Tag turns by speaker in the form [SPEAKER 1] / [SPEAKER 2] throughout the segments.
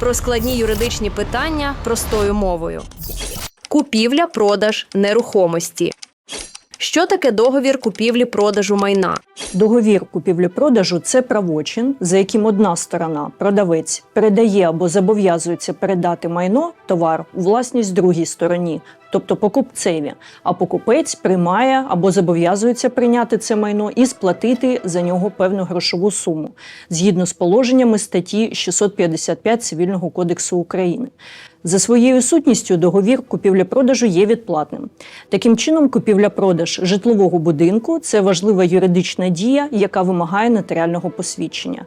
[SPEAKER 1] Про складні юридичні питання простою мовою. Купівля, продаж нерухомості. Що таке договір купівлі-продажу майна?
[SPEAKER 2] Договір купівлі-продажу це правочин, за яким одна сторона, продавець, передає або зобов'язується передати майно, товар у власність другій стороні, тобто покупцеві, а покупець приймає або зобов'язується прийняти це майно і сплатити за нього певну грошову суму згідно з положеннями статті 655 Цивільного кодексу України. За своєю сутністю договір купівля-продажу є відплатним. Таким чином, купівля-продаж житлового будинку це важлива юридична дія, яка вимагає нотаріального посвідчення.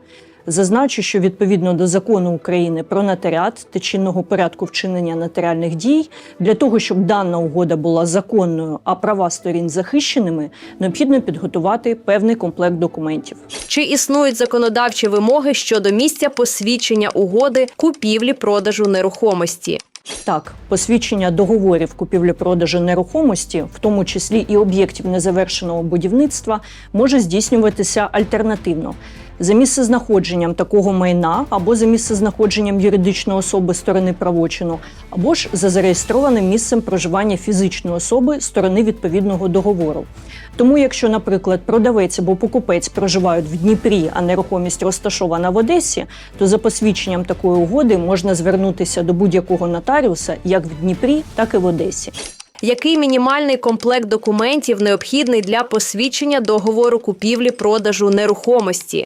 [SPEAKER 2] Зазначу, що відповідно до закону України про нотаріат та чинного порядку вчинення нотаріальних дій, для того, щоб дана угода була законною, а права сторін захищеними, необхідно підготувати певний комплект документів.
[SPEAKER 1] Чи існують законодавчі вимоги щодо місця посвідчення угоди купівлі-продажу нерухомості?
[SPEAKER 2] Так, посвідчення договорів купівлі-продажу нерухомості, в тому числі і об'єктів незавершеного будівництва, може здійснюватися альтернативно. За місцезнаходженням такого майна або за місцезнаходженням юридичної особи сторони правочину, або ж за зареєстрованим місцем проживання фізичної особи сторони відповідного договору. Тому, якщо, наприклад, продавець або покупець проживають в Дніпрі, а нерухомість розташована в Одесі, то за посвідченням такої угоди можна звернутися до будь-якого нотаріуса як в Дніпрі, так і в Одесі.
[SPEAKER 1] Який мінімальний комплект документів необхідний для посвідчення договору купівлі-продажу нерухомості?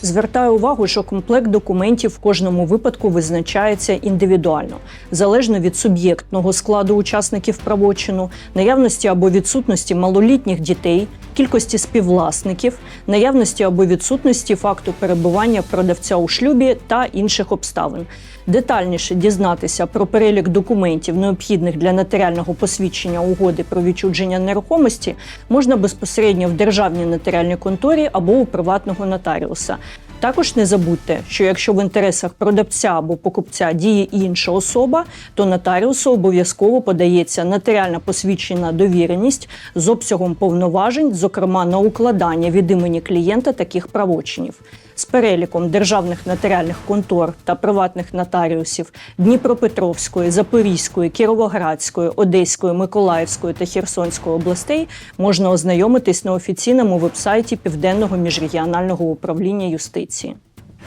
[SPEAKER 2] Звертаю увагу, що комплект документів в кожному випадку визначається індивідуально, залежно від суб'єктного складу учасників правочину, наявності або відсутності малолітніх дітей, кількості співвласників, наявності або відсутності факту перебування продавця у шлюбі та інших обставин. Детальніше дізнатися про перелік документів, необхідних для нотаріального посвідчення угоди про відчудження нерухомості, можна безпосередньо в державній нотаріальній конторі або у приватного нотаріуса. Також не забудьте, що якщо в інтересах продавця або покупця діє інша особа, то нотаріусу обов'язково подається нотаріальна посвідчена довіреність з обсягом повноважень, зокрема на укладання від імені клієнта таких правочинів. З переліком державних нотаріальних контор та приватних нотаріусів Дніпропетровської, Запорізької, Кіровоградської, Одеської, Миколаївської та Херсонської областей можна ознайомитись на офіційному вебсайті Південного міжрегіонального управління юстиції.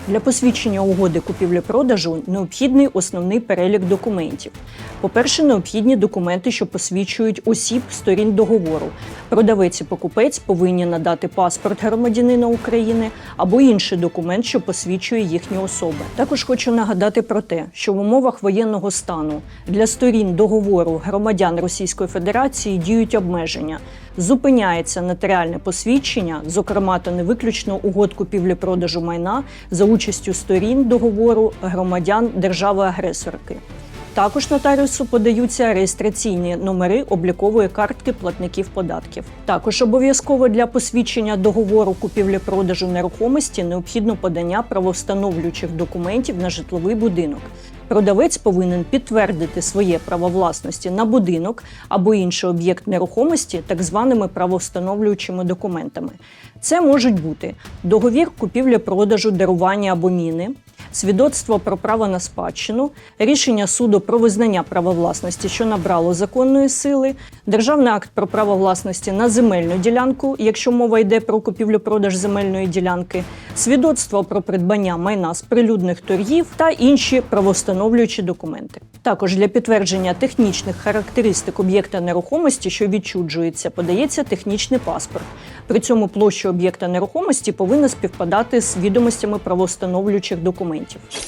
[SPEAKER 2] Для посвідчення угоди купівлі-продажу необхідний основний перелік документів. По-перше, необхідні документи, що посвідчують осіб сторін договору. Продавець і покупець повинні надати паспорт громадянина України або інший документ, що посвідчує їхні особи. Також хочу нагадати про те, що в умовах воєнного стану для сторін договору громадян Російської Федерації діють обмеження. Зупиняється нотаріальне посвідчення, зокрема та не виключно угод купівлі-продажу майна за участю сторін договору громадян держави-агресорки. Також нотаріусу подаються реєстраційні номери облікової картки платників податків. Також обов'язково для посвідчення договору купівлі-продажу нерухомості необхідно подання правовстановлюючих документів на житловий будинок. Продавець повинен підтвердити своє право власності на будинок або інший об'єкт нерухомості так званими правовстановлюючими документами. Це можуть бути договір купівлі-продажу, дарування або міни, свідоцтво про право на спадщину, рішення суду про визнання права власності, що набрало законної сили, державний акт про право власності на земельну ділянку, якщо мова йде про купівлю-продаж земельної ділянки, свідоцтво про придбання майна з прилюдних торгів та інші правовстановлюючі документи. Також для підтвердження технічних характеристик об'єкта нерухомості, що відчуджується, подається технічний паспорт. При цьому площа об'єкта нерухомості повинна співпадати з відомостями правовстановлюючих документів.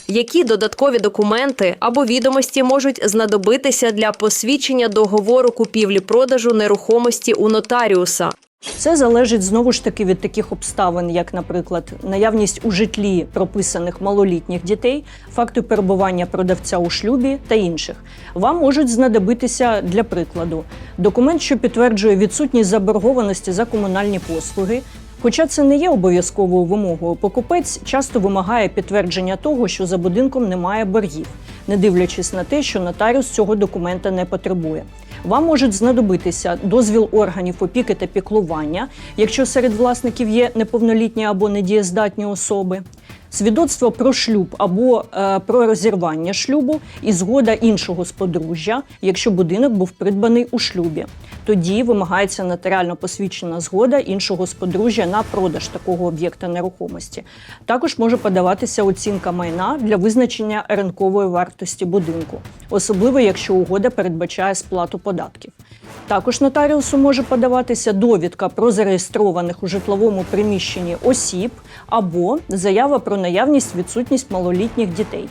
[SPEAKER 1] Які додаткові документи або відомості можуть знадобитися для посвідчення договору купівлі-продажу нерухомості у нотаріуса?
[SPEAKER 2] Це залежить знову ж таки від таких обставин, як, наприклад, наявність у житлі прописаних малолітніх дітей, факти перебування продавця у шлюбі та інших. Вам можуть знадобитися для прикладу документ, що підтверджує відсутність заборгованості за комунальні послуги. Хоча це не є обов'язковою вимогою, покупець часто вимагає підтвердження того, що за будинком немає боргів, не дивлячись на те, що нотаріус цього документа не потребує. Вам можуть знадобитися дозвіл органів опіки та піклування, якщо серед власників є неповнолітні або недієздатні особи, свідоцтво про шлюб або е, про розірвання шлюбу і згода іншого з подружжя, якщо будинок був придбаний у шлюбі. Тоді вимагається нотаріально посвідчена згода іншого з подружжя на продаж такого об'єкта нерухомості. Також може подаватися оцінка майна для визначення ринкової вартості будинку, особливо якщо угода передбачає сплату податків. Також нотаріусу може подаватися довідка про зареєстрованих у житловому приміщенні осіб або заява про наявність відсутність малолітніх дітей.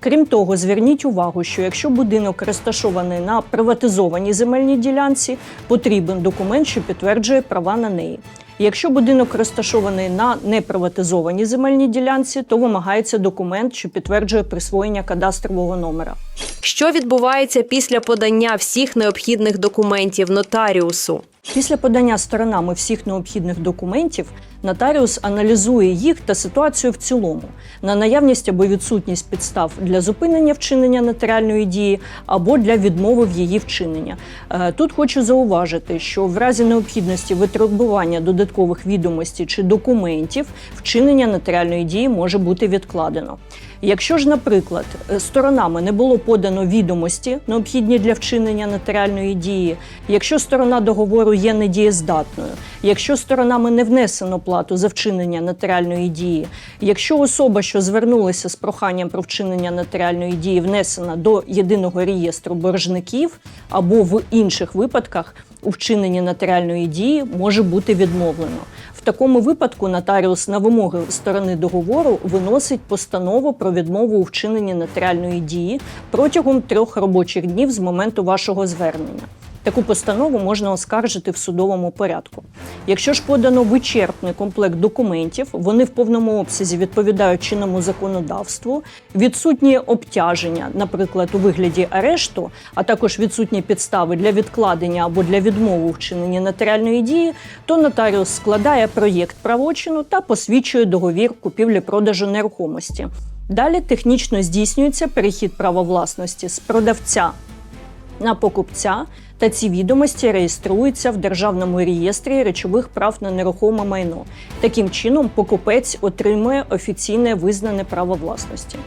[SPEAKER 2] Крім того, зверніть увагу, що якщо будинок розташований на приватизованій земельній ділянці, потрібен документ, що підтверджує права на неї. Якщо будинок розташований на неприватизованій земельній ділянці, то вимагається документ, що підтверджує присвоєння кадастрового номера.
[SPEAKER 1] Що відбувається після подання всіх необхідних документів нотаріусу?
[SPEAKER 2] Після подання сторонами всіх необхідних документів нотаріус аналізує їх та ситуацію в цілому на наявність або відсутність підстав для зупинення вчинення нотаріальної дії або для відмови в її вчинення. Е, Тут хочу зауважити, що в разі необхідності витребування додаткових відомостей чи документів вчинення нотаріальної дії може бути відкладено. Якщо ж, наприклад, е, сторонами не було подано відомості, необхідні для вчинення нотаріальної дії, якщо сторона договору є недієздатною, якщо сторонами не внесено плату за вчинення нотаріальної дії, якщо особа, що звернулася з проханням про вчинення нотаріальної дії, внесена до єдиного реєстру боржників або в інших випадках у вчиненні нотаріальної дії може бути відмовлено. Такому випадку нотаріус на вимоги сторони договору виносить постанову про відмову у вчиненні нотаріальної дії протягом трьох робочих днів з моменту вашого звернення. Таку постанову можна оскаржити в судовому порядку. Якщо ж подано вичерпний комплект документів, вони в повному обсязі відповідають чинному законодавству, відсутні обтяження, наприклад, у вигляді арешту, а також відсутні підстави для відкладення або для відмови у вчиненні нотаріальної дії, то нотаріус складає проєкт правочину та посвідчує договір купівлі-продажу нерухомості. Далі технічно здійснюється перехід права власності з продавця на покупця, та ці відомості реєструються в державному реєстрі речових прав на нерухоме майно. Таким чином, покупець отримує офіційне визнане право власності.